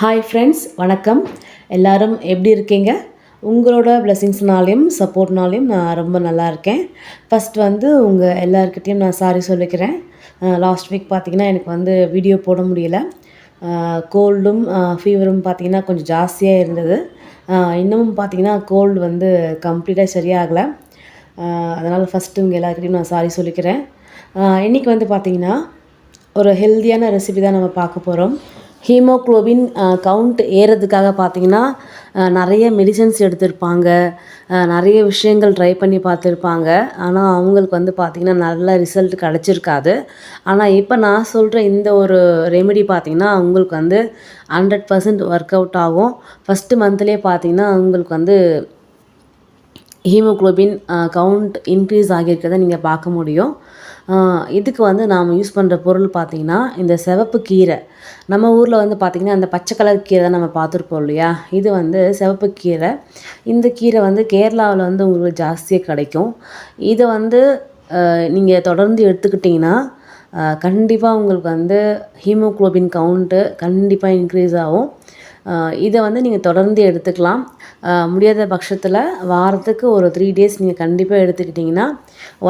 Hi friends வணக்கம். எல்லாரும் எப்படி இருக்கீங்க? உங்களோட பிளெஸிங்ஸ்னாலையும் சப்போர்ட்னாலையும் நான் ரொம்ப நல்லா இருக்கேன். ஃபஸ்ட் வந்து உங்கள் எல்லாருக்கிட்டேயும் நான் சாரி சொல்லிக்கிறேன். லாஸ்ட் வீக் பார்த்தீங்கன்னா எனக்கு வந்து வீடியோ போட முடியல. கோல்டும் ஃபீவரும் பார்த்திங்கன்னா கொஞ்சம் ஜாஸ்தியாக இருந்தது. இன்னமும் பார்த்தீங்கன்னா கோல்டு வந்து கம்ப்ளீட்டாக சரியாகலை. அதனால் ஃபஸ்ட்டு உங்கள் எல்லாருக்கிட்டையும் நான் சாரி சொல்லிக்கிறேன். இன்றைக்கி வந்து பார்த்தீங்கன்னா ஒரு ஹெல்த்தியான ரெசிபி தான் நம்ம பார்க்க போகிறோம் ஹீமோக்ளோபின் கவுண்ட் ஏறதுக்காக பார்த்தீங்கன்னா நிறைய மெடிசன்ஸ் எடுத்திருப்பாங்க. நிறைய விஷயங்கள் ட்ரை பண்ணி பார்த்துருப்பாங்க ஆனால் அவங்களுக்கு வந்து பார்த்திங்கன்னா நல்ல ரிசல்ட் கிடச்சிருக்காது. ஆனால் இப்போ நான் சொல்கிற இந்த ஒரு ரெமெடி பார்த்திங்கன்னா உங்களுக்கு வந்து ஹண்ட்ரட் பர்சன்ட் ஒர்க் அவுட் ஆகும். ஃபஸ்ட்டு மந்த்லேயே பார்த்தீங்கன்னா உங்களுக்கு வந்து ஹீமோக்ளோபின் கவுண்ட் இன்க்ரீஸ் ஆகியிருக்கிறத நீங்கள் பார்க்க முடியும். இதுக்கு வந்து நாம் யூஸ் பண்ணுற பொருள் பார்த்திங்கன்னா இந்த சிவப்பு கீரை. நம்ம ஊரில் வந்து பார்த்திங்கன்னா அந்த பச்சை கலர் கீரை தான் நம்ம பார்த்துருப்போம் இல்லையா? இது வந்து சிவப்பு கீரை. இந்த கீரை வந்து கேரளாவில் வந்து உங்களுக்கு ஜாஸ்தியாக கிடைக்கும். இதை வந்து நீங்கள் தொடர்ந்து எடுத்துக்கிட்டிங்கன்னா கண்டிப்பாக உங்களுக்கு வந்து ஹீமோக்ளோபின் கவுண்ட்டு கண்டிப்பாக இன்க்ரீஸ் ஆகும். இதை வந்து நீங்கள் தொடர்ந்து எடுத்துக்கலாம். முடியாத பட்சத்தில் வாரத்துக்கு ஒரு த்ரீ டேஸ் நீங்கள் கண்டிப்பாக எடுத்துக்கிட்டிங்கன்னா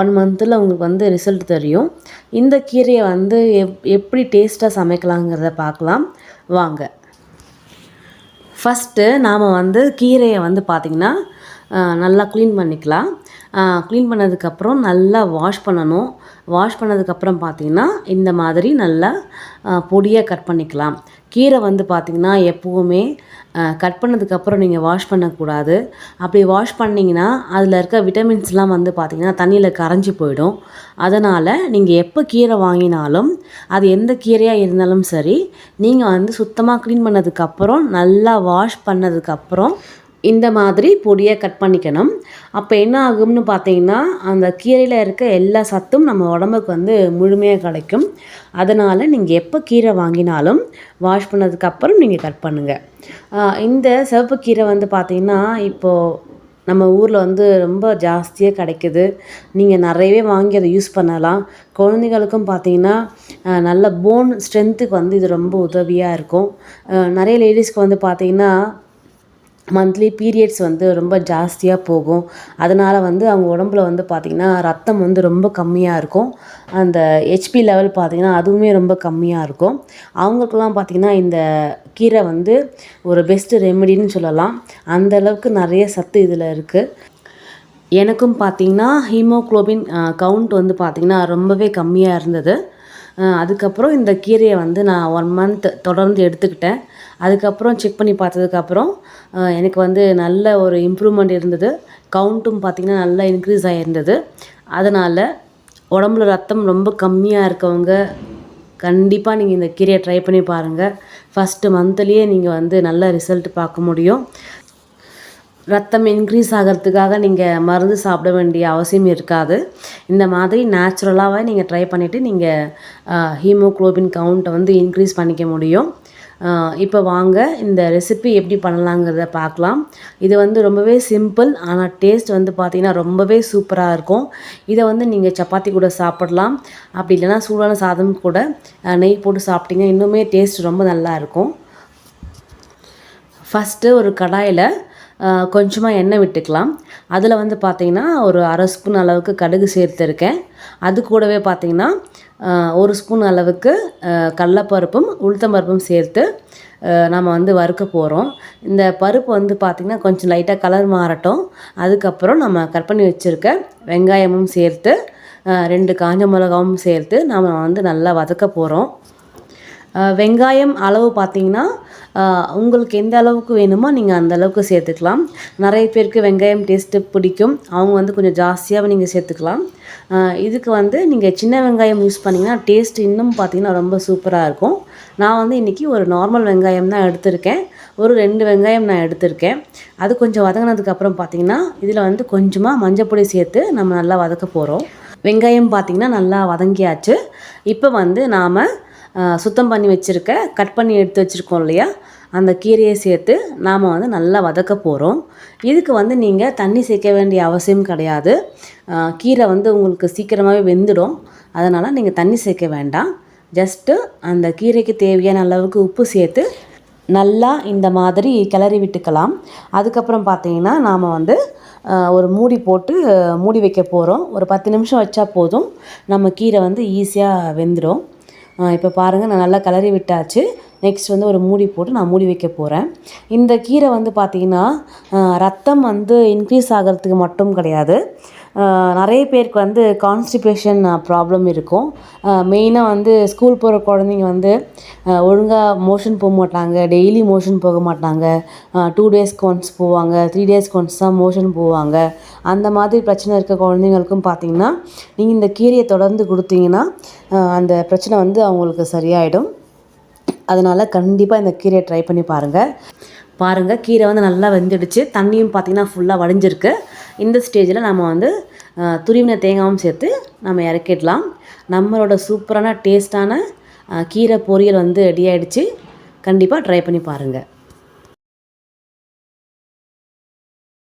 ஒன் மந்தில் உங்களுக்கு வந்து ரிசல்ட் தெரியும். இந்த கீரையை வந்து எப் எப்படி டேஸ்ட்டாக சமைக்கலாங்கிறத பார்க்கலாம். வாங்க. ஃபஸ்ட்டு நாம் வந்து கீரையை வந்து பார்த்திங்கன்னா நல்லா க்ளீன் பண்ணிக்கலாம். க்ளீன் பண்ணதுக்கப்புறம் நல்லா வாஷ் பண்ணணும். வாஷ் பண்ணதுக்கப்புறம் பார்த்திங்கன்னா இந்த மாதிரி நல்லா பொடியாக கட் பண்ணிக்கலாம். கீரை வந்து பார்த்திங்கன்னா எப்போவுமே கட் பண்ணதுக்கப்புறம் நீங்கள் வாஷ் பண்ணக்கூடாது. அப்படி வாஷ் பண்ணிங்கன்னா அதில் இருக்க விட்டமின்ஸ்லாம் வந்து பார்த்திங்கன்னா தண்ணியில் கரைஞ்சி போயிடும். அதனால் நீங்கள் எப்போ கீரை வாங்கினாலும் அது எந்த கீரையாக இருந்தாலும் சரி நீங்கள் வந்து சுத்தமாக க்ளீன் பண்ணதுக்கப்புறம் நல்லா வாஷ் பண்ணதுக்கப்புறம் இந்த மாதிரி பொடியாக கட் பண்ணிக்கணும். அப்போ என்ன ஆகும்னு பார்த்தீங்கன்னா அந்த கீரையில் இருக்க எல்லா சத்தும் நம்ம உடம்புக்கு வந்து முழுமையாக கிடைக்கும். அதனால் நீங்கள் எப்போ கீரை வாங்கினாலும் வாஷ் பண்ணதுக்கப்புறம் நீங்கள் கட் பண்ணுங்கள் இந்த சிவப்பு கீரை வந்து பார்த்தீங்கன்னா இப்போது நம்ம ஊரில் வந்து ரொம்ப ஜாஸ்தியாக கிடைக்குது. நீங்கள் நிறையவே வாங்கி அதை யூஸ் பண்ணலாம். குழந்தைகளுக்கும் பார்த்தீங்கன்னா நல்ல போன் ஸ்ட்ரென்த்துக்கு வந்து இது ரொம்ப உதவியாக இருக்கும். நிறைய லேடிஸ்க்கு வந்து பார்த்தீங்கன்னா மந்த்லி பீரியட்ஸ் வந்து ரொம்ப ஜாஸ்தியாக போகும். அதனால் வந்து அவங்க உடம்புல வந்து பார்த்திங்கன்னா ரத்தம் வந்து ரொம்ப கம்மியாக இருக்கும். அந்த ஹெச்பி லெவல் பார்த்திங்கன்னா அதுவுமே ரொம்ப கம்மியாக இருக்கும். அவங்களுக்குலாம் பார்த்திங்கன்னா இந்த கீரை வந்து ஒரு பெஸ்ட்டு ரெமெடின்னு சொல்லலாம். அந்த அளவுக்கு நிறைய சத்து இதில் இருக்குது எனக்கும் பார்த்தீங்கன்னா ஹீமோக்ளோபின் கவுண்ட் வந்து பார்த்திங்கன்னா ரொம்பவே கம்மியாக இருந்தது. அதுக்கப்புறம் இந்த கீரையை வந்து நான் ஒன் மந்த் தொடர்ந்து எடுத்துக்கிட்டேன். அதுக்கப்புறம் செக் பண்ணி பார்த்ததுக்கப்புறம் எனக்கு வந்து நல்ல ஒரு இம்ப்ரூவ்மெண்ட் இருந்தது. கவுண்ட்டும் பார்த்திங்கன்னா நல்லா இன்க்ரீஸ் ஆகியிருந்தது அதனால் உடம்புல ரத்தம் ரொம்ப கம்மியாக இருக்கவங்க கண்டிப்பாக நீங்கள் இந்த கீரையை ட்ரை பண்ணி பாருங்கள் ஃபஸ்ட்டு மந்த்லேயே நீங்கள் வந்து நல்ல ரிசல்ட் பார்க்க முடியும். ரத்தம் இன்க்ரீஸ் ஆகிறதுக்காக நீங்கள் மருந்து சாப்பிட வேண்டிய அவசியம் இருக்காது. இந்த மாதிரி நேச்சுரலாகவே நீங்கள் ட்ரை பண்ணிவிட்டு நீங்கள் ஹீமோக்ளோபின் கவுண்ட்டை வந்து இன்க்ரீஸ் பண்ணிக்க முடியும். இப்போ வாங்க இந்த ரெசிபி எப்படி பண்ணலாங்கிறத பார்க்கலாம். இது வந்து ரொம்பவே சிம்பிள் ஆனால் டேஸ்ட் வந்து பார்த்திங்கன்னா ரொம்பவே சூப்பராக இருக்கும். இதை வந்து நீங்கள் சப்பாத்தி கூட சாப்பிடலாம். அப்படி இல்லைன்னா சூடான சாதம் கூட நெய் போட்டு சாப்பிட்டிங்க இன்னுமே டேஸ்ட் ரொம்ப நல்லா இருக்கும். ஃபஸ்ட்டு ஒரு கடாயில் கொஞ்சமாக எண்ணெய் விட்டுக்கலாம். அதில் வந்து பார்த்திங்கன்னா ஒரு அரை ஸ்பூன் அளவுக்கு கடுகு சேர்த்துருக்கேன். அது கூடவே பார்த்திங்கன்னா ஒரு ஸ்பூன் அளவுக்கு கடலப்பருப்பும் உளுத்தம்பருப்பும் சேர்த்து நம்ம வந்து வறுக்க போகிறோம் இந்த பருப்பு வந்து பார்த்திங்கன்னா கொஞ்சம் லைட்டாக கலர் மாறட்டும். அதுக்கப்புறம் நம்ம கட் பண்ணி வச்சுருக்க வெங்காயமும் சேர்த்து ரெண்டு காஞ்ச மிளகாவும் சேர்த்து நம்ம வந்து நல்லா வதக்க போகிறோம் வெங்காயம் அளவு பார்த்தீங்கன்னா உங்களுக்கு எந்த அளவுக்கு வேணுமோ நீங்கள் அந்த அளவுக்கு சேர்த்துக்கலாம். நிறைய பேருக்கு வெங்காயம் டேஸ்ட்டு பிடிக்கும். அவங்க வந்து கொஞ்சம் ஜாஸ்தியாகவே நீங்கள் சேர்த்துக்கலாம். இதுக்கு வந்து நீங்கள் சின்ன வெங்காயம் யூஸ் பண்ணிங்கன்னா டேஸ்ட் இன்னும் பார்த்தீங்கன்னா ரொம்ப சூப்பராக இருக்கும். நான் வந்து இன்றைக்கி ஒரு நார்மல் வெங்காயம் தான் எடுத்திருக்கேன். ஒரு ரெண்டு வெங்காயம் நான் எடுத்திருக்கேன். அது கொஞ்சம் வதங்கினதுக்கப்புறம் பார்த்தீங்கன்னா இதில் வந்து கொஞ்சமாக மஞ்சப்பொடி சேர்த்து நம்ம நல்லா வதக்க போகிறோம் வெங்காயம் பார்த்திங்கன்னா நல்லா வதங்கியாச்சு. இப்போ வந்து நாம் சுத்தம் பண்ணி வச்சுருக்க கட் பண்ணி எடுத்து வச்சுருக்கோம் இல்லையா? அந்த கீரையை சேர்த்து நாம் வந்து நல்லா வதக்க போகிறோம் இதுக்கு வந்து நீங்கள் தண்ணி சேர்க்க வேண்டிய அவசியம் கிடையாது. கீரை வந்து உங்களுக்கு சீக்கிரமாகவே வெந்துடும். அதனால் நீங்கள் தண்ணி சேர்க்க வேண்டாம். ஜஸ்ட்டு அந்த கீரைக்கு தேவையான அளவுக்கு உப்பு சேர்த்து நல்லா இந்த மாதிரி கிளறி விட்டுக்கலாம். அதுக்கப்புறம் பார்த்தீங்கன்னா நாம் வந்து ஒரு மூடி போட்டு மூடி வைக்க போகிறோம் ஒரு பத்து நிமிஷம் வச்சா போதும். நம்ம கீரை வந்து ஈஸியாக வெந்துடும். இப்போ பாருங்கள் நான் நல்லா கலரி விட்டாச்சு. நெக்ஸ்ட் வந்து ஒரு மூடி போட்டு நான் மூடி வைக்க போகிறேன் இந்த கீரை வந்து பார்த்திங்கன்னா ரத்தம் வந்து இன்க்ரீஸ் ஆகிறதுக்கு மட்டும் கிடையாது. நிறைய பேருக்கு வந்து கான்ஸ்டிபேஷன் ப்ராப்ளம் இருக்கும். மெயினாக வந்து ஸ்கூல் போகிற குழந்தைங்க வந்து ஒழுங்காக மோஷன் போக மாட்டாங்க. டெய்லி மோஷன் போக மாட்டாங்க. டூ டேஸ்க்கு ஒன்ஸ் போவாங்க. த்ரீ டேஸ்க்கு ஒன்ஸ் தான் மோஷன் போவாங்க. அந்த மாதிரி பிரச்சனை இருக்க குழந்தைங்களுக்கும் பார்த்தீங்கன்னா நீங்கள் இந்த கீரையை தொடர்ந்து கொடுத்தீங்கன்னா அந்த பிரச்சனை வந்து அவங்களுக்கு சரியாயிடும். அதனால் கண்டிப்பாக இந்த கீரையை ட்ரை பண்ணி பாருங்கள் பாருங்கள் கீரை வந்து நல்லா வெந்துடுச்சு. தண்ணியும் பார்த்திங்கன்னா ஃபுல்லாக வடிஞ்சிருக்கு. இந்த ஸ்டேஜில் நம்ம வந்து துருவின தேங்காயும் சேர்த்து நம்ம இறக்கிடலாம். நம்மளோட சூப்பரான டேஸ்ட்டான கீரை பொரியல் வந்து ரெடி ஆயிடுச்சு. கண்டிப்பாக ட்ரை பண்ணி பாருங்கள்